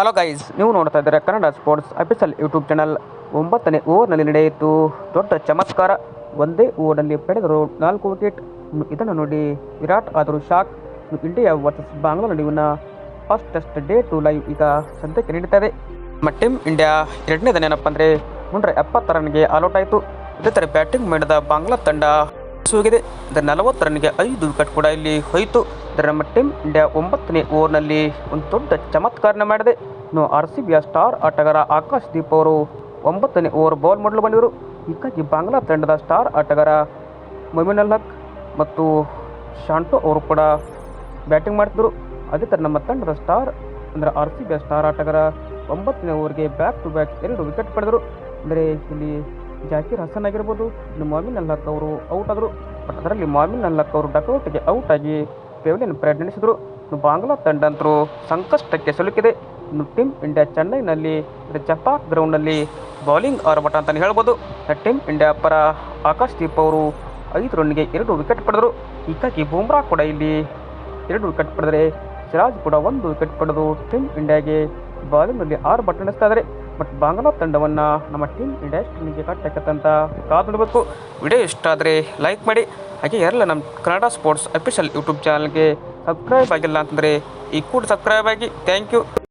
Hello guys, ನೀವು ನೋಡ್ತಾ ಇದ್ದಾರೆ Kannada sports official YouTube channel. ಒಂಬತ್ತನೇ ಓವರ್ನಲ್ಲಿ ನಡೆಯಿತು. ದೊಡ್ಡ ಚಮತ್ಕಾರ. ಒಂದೇ ಓವರ್ನಲ್ಲಿ ಪಡೆದರು ನಾಲ್ಕು ವಿಕೆಟ್. ಇದನ್ನು ನೋಡಿ ವಿರಾಟ್, ಆದರೂ ಶಾಕ್. ಇಂಡಿಯಾ ವರ್ಸಸ್ ಬಾಂಗ್ಲಾ ನಡುವಿನ first test day two live ಈಗ ಸದ್ಯಕ್ಕೆ ನೀಡುತ್ತದೆ ನಮ್ಮ ಟೀಮ್ ಇಂಡಿಯಾ ಎರಡನೇದನೇನಪ್ಪ ಏನಪ್ಪ ಅಂದರೆ ಮುನ್ನೂರ ಎಪ್ಪತ್ತು ರನ್ಗೆ ಆಲ್ಔಟ್ ಆಯಿತು. ಇದೇ ಥರ ಬ್ಯಾಟಿಂಗ್ ಮಾಡಿದ ಬಾಂಗ್ಲಾ ತಂಡ ಸೋಗಿದೆ ನಲವತ್ತು ರನ್ಗೆ ಐದು ವಿಕೆಟ್ ಕೂಡ ಇಲ್ಲಿ ಹೋಯಿತು. ನಮ್ಮ ಟೀಮ್ ಇಂಡಿಯಾ ಒಂಬತ್ತನೇ ಓವರ್ನಲ್ಲಿ ಒಂದು ದೊಡ್ಡ ಚಮತ್ಕಾರನ ಮಾಡಿದೆ. ಇನ್ನು ಆರ್ ಸಿ ಬಿಯ ಸ್ಟಾರ್ ಆಟಗಾರ ಆಕಾಶ್ ದೀಪ್ ಅವರು ಒಂಬತ್ತನೇ ಓವರ್ ಬೌಲ್ ಮಾಡಲು ಬಂದಿದ್ದರು. ಹೀಗಾಗಿ ಬಾಂಗ್ಲಾ ತಂಡದ ಸ್ಟಾರ್ ಆಟಗಾರ ಮೊಮಿನ್ ಅಲ್ಹಕ್ ಮತ್ತು ಶಾಂಟೋ ಅವರು ಕೂಡ ಬ್ಯಾಟಿಂಗ್ ಮಾಡ್ತಿದ್ರು ಅದೇ ಥರ ನಮ್ಮ ತಂಡದ ಸ್ಟಾರ್ ಅಂದರೆ ಆರ್ ಸಿ ಬಿಯ ಸ್ಟಾರ್ ಆಟಗಾರ ಒಂಬತ್ತನೇ ಓವರ್ಗೆ ಬ್ಯಾಕ್ ಟು ಬ್ಯಾಕ್ ಎರಡು ವಿಕೆಟ್ ಪಡೆದರು. ಅಂದರೆ ಇಲ್ಲಿ ಜಾಕಿರ್ ಹಸನ್ ಆಗಿರ್ಬೋದು, ಇನ್ನು ಮೊಮಿನ್ ಹಕ್ ಅವರು ಔಟ್ ಆದರು. ಬಟ್ ಅದರಲ್ಲಿ ಮೊಮಿನ್ ಅಲ್ ಹಕ್ ಅವರು ಡಕೌಟ್ಗೆ ಔಟ್ ಆಗಿ ಪೆವಿಲಿಯನ್ ಪರೇಡ್ ನಡೆಸಿದರು ಬಾಂಗ್ಲಾ ತಂಡ ಅಂತರೂ ಸಂಕಷ್ಟಕ್ಕೆ ಸಿಲುಕಿದೆ. ಇನ್ನು ಟೀಮ್ ಇಂಡಿಯಾ ಚೆನ್ನೈನಲ್ಲಿ ಜಪಾಕ್ ಗ್ರೌಂಡ್ನಲ್ಲಿ ಬೌಲಿಂಗ್ ಆರ್ಭಟ ಅಂತಲೇ ಹೇಳ್ಬೋದು. ಟೀಮ್ ಇಂಡಿಯಾ ಪರ ಆಕಾಶ್ ದೀಪ್ ಅವರು ಐದು ರನ್ಗೆ ಎರಡು ವಿಕೆಟ್ ಪಡೆದರು. ಹೀಗಾಗಿ ಬೂಮ್ರಾ ಕೂಡ ಇಲ್ಲಿ ಎರಡು ವಿಕೆಟ್ ಪಡೆದರೆ ಸಿರಾಜ್ ಕೂಡ ಒಂದು ವಿಕೆಟ್ ಪಡೆದು ಟೀಮ್ ಇಂಡಿಯಾಗೆ ಬಾಲಿಂಗ್ನಲ್ಲಿ ಆರು ಬಟ್ ನಡೆಸ್ತಾ ಇದ್ದಾರೆ. ಬಟ್ ಬಾಂಗ್ಲಾ ತಂಡವನ್ನು ನಮ್ಮ ಟೀಮ್ ಇಂಡಿಯಾ ಟೀಮಿಗೆ ಕಟ್ಟಕ್ಕಂತ ಕಾದು ನೋಡಬೇಕು ವಿಡಿಯೋ ಇಷ್ಟ ಆದರೆ ಲೈಕ್ ಮಾಡಿ, ಹಾಗೆ ಎಲ್ಲ ನಮ್ಮ ಕನ್ನಡ ಸ್ಪೋರ್ಟ್ಸ್ ಅಫಿಷಿಯಲ್ ಯೂಟ್ಯೂಬ್ ಚಾನಲ್ಗೆ ಸಬ್ಸ್ಕ್ರೈಬ್ ಆಗಿಲ್ಲ ಅಂತಂದರೆ ಈ ಕೂಡ ಸಬ್ಸ್ಕ್ರೈಬ್ ಆಗಿ. Thank you.